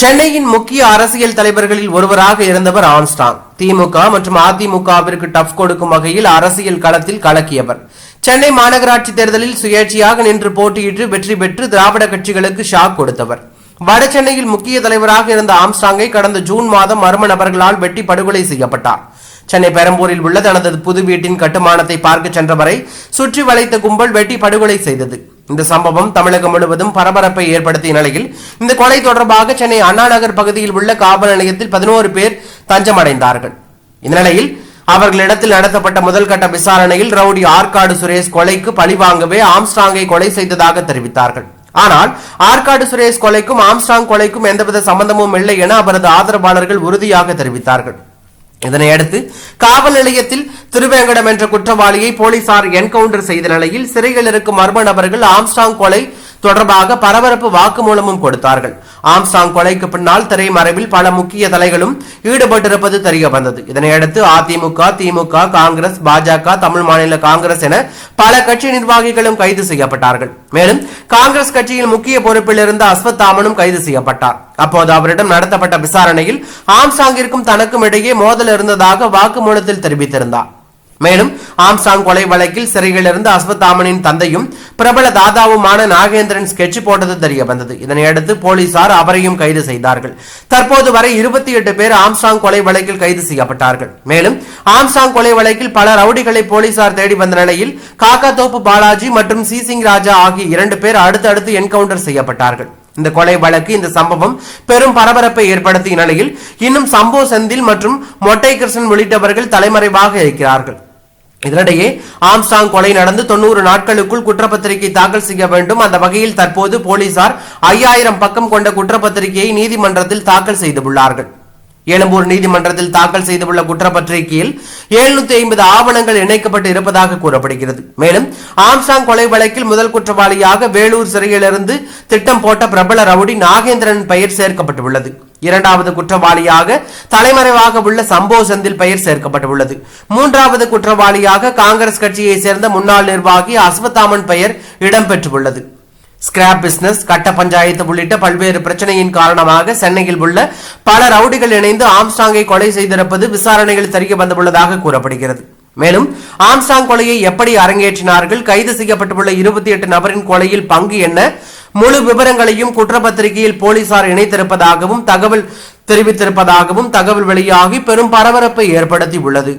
சென்னையின் முக்கிய அரசியல் தலைவர்களில் ஒருவராக இருந்தவர் ஆம்ஸ்டாங். திமுக மற்றும் அதிமுகவிற்கு டஃப் கொடுக்கும் வகையில் அரசியல் களத்தில் கலக்கியவர். சென்னை மாநகராட்சி தேர்தலில் சுயேட்சையாக நின்று போட்டியிட்டு வெற்றி பெற்று திராவிட கட்சிகளுக்கு ஷாக் கொடுத்தவர். வட சென்னையில் முக்கிய தலைவராக இருந்த ஆம்ஸ்டாங்கை கடந்த ஜூன் மாதம் மர்ம நபர்களால் வெட்டி படுகொலை செய்யப்பட்டார். சென்னை பெரம்பூரில் உள்ள தனது புது வீட்டின் கட்டுமானத்தை பார்க்க சென்றவரை சுற்றி வளைத்த கும்பல் வெட்டி படுகொலை செய்தது. இந்த சம்பவம் தமிழகம் முழுவதும் பரபரப்பை ஏற்படுத்திய நிலையில் இந்த கொலை தொடர்பாக சென்னை அண்ணா நகர் பகுதியில் உள்ள காவல் நிலையத்தில் பதினோரு பேர் தஞ்சமடைந்தார்கள். இந்நிலையில் அவர்களிடத்தில் நடத்தப்பட்ட முதல் கட்ட விசாரணையில் ரவுடி ஆற்காடு சுரேஷ் கொலைக்கு பழிவாங்கவே ஆம்ஸ்டாங்கை கொலை செய்ததாக தெரிவித்தார்கள். ஆனால் ஆற்காடு சுரேஷ் கொலைக்கும் ஆம்ஸ்டாங் கொலைக்கும் எந்தவித சம்பந்தமும் இல்லை என அவரது ஆதரவாளர்கள் உறுதியாக தெரிவித்தார்கள். இதனையடுத்து காவல் நிலையத்தில் திருவேங்கடம் என்ற குற்றவாளியை போலீசார் என்கவுண்டர் செய்த நிலையில் சிறையில் இருக்கும் மர்ம நபர்கள் ஆம்ஸ்டாங் கொலை தொடர்பாக பரபரப்பு வாக்குமூலமும் கொடுத்தார்கள். ஆம்சாங் கொலைக்கு பின்னால் திரைமறைவில் பல முக்கிய தலைகளும் ஈடுபட்டிருப்பது தெரிய வந்தது இதனையடுத்து அதிமுக திமுக காங்கிரஸ் பாஜக தமிழ் மாநில காங்கிரஸ் என பல கட்சி நிர்வாகிகளும் கைது செய்யப்பட்டார்கள். மேலும் காங்கிரஸ் கட்சியில் முக்கிய பொறுப்பில் இருந்த அஸ்வத்தாமனும் கைது செய்யப்பட்டார். அப்போது அவரிடம் நடத்தப்பட்ட விசாரணையில் ஆம்சாங்கிற்கும் தனக்கும் இடையே மோதல் இருந்ததாக வாக்குமூலத்தில் தெரிவித்திருந்தார். மேலும் ஆம்சாங் கொலை வழக்கில் சிறையில் இருந்த அஸ்வத்தாமனின் தந்தையும் பிரபல தாதாவுமான நாகேந்திரன் ஸ்கெட்ச் போட்டது தெரிய வந்தது. இதனையடுத்து போலீசார் அவரையும் கைது செய்தார்கள். தற்போது வரை இருபத்தி எட்டு பேர் ஆம்சாங் கொலை வழக்கில் கைது செய்யப்பட்டார்கள். மேலும் ஆம்சாங் கொலை வழக்கில் பல ரவுடிகளை போலீசார் தேடி வந்த நிலையில் காக்காத்தோப்பு பாலாஜி மற்றும் சிசிங் ராஜா ஆகிய இரண்டு பேர் அடுத்தடுத்து என்கவுண்டர் செய்யப்பட்டார்கள். இந்த கொலை வழக்கு இந்த சம்பவம் பெரும் பரபரப்பை ஏற்படுத்திய நிலையில் இன்னும் சம்போ செந்தில் மற்றும் மொட்டை கிருஷ்ணன் உள்ளிட்டவர்கள் தலைமறைவாக இருக்கிறார்கள். இதனிடையே ஆம்ஸ்டாங் கொலை நடந்து தொண்ணூறு நாட்களுக்குள் குற்றப்பத்திரிகை தாக்கல் செய்ய வேண்டும். அந்த வகையில் தற்போது போலீசார் ஐயாயிரம் பக்கம் கொண்ட குற்றப்பத்திரிகையை நீதிமன்றத்தில் தாக்கல் செய்துள்ளார்கள். எழும்பூர் நீதிமன்றத்தில் தாக்கல் செய்துள்ள குற்றப்பத்திரிகையில் எழுநூத்தி ஐம்பது ஆவணங்கள் இணைக்கப்பட்டு இருப்பதாக கூறப்படுகிறது. மேலும் ஆம்சாங் கொலை வழக்கில் முதல் குற்றவாளியாக வேலூர் சிறையிலிருந்து திட்டம் போட்ட பிரபல ரவுடி நாகேந்திரன் பெயர் சேர்க்கப்பட்டுள்ளது. இரண்டாவது குற்றவாளியாக தலைமறைவாக உள்ள சம்போ செந்தில் பெயர் சேர்க்கப்பட்டுள்ளது. மூன்றாவது குற்றவாளியாக காங்கிரஸ் கட்சியை சேர்ந்த முன்னாள் நிர்வாகி அஸ்வத்தாமன் பெயர் இடம்பெற்றுள்ளது. ஸ்கிராப் பிசினஸ் கட்ட பஞ்சாயத்து உள்ளிட்ட பல்வேறு பிரச்சனையின் காரணமாக சென்னையில் உள்ள பல ரவுடிகள் இணைந்து ஆம்ஸ்டாங்கை கொலை செய்திருப்பது விசாரணைகள் தெரிய வந்துள்ளதாக கூறப்படுகிறது. மேலும் ஆம்சாங் கொலையை எப்படி அரங்கேற்றினார்கள் கைது செய்யப்பட்டுள்ள இருபத்தி எட்டு நபரின் கொலையில் பங்கு என்ன முழு விவரங்களையும் குற்றப்பத்திரிகையில் போலீசார் இணைத்திருப்பதாகவும் தகவல் தெரிவித்திருப்பதாகவும் தகவல் வெளியாகி பெரும் பரபரப்பை ஏற்படுத்தி உள்ளது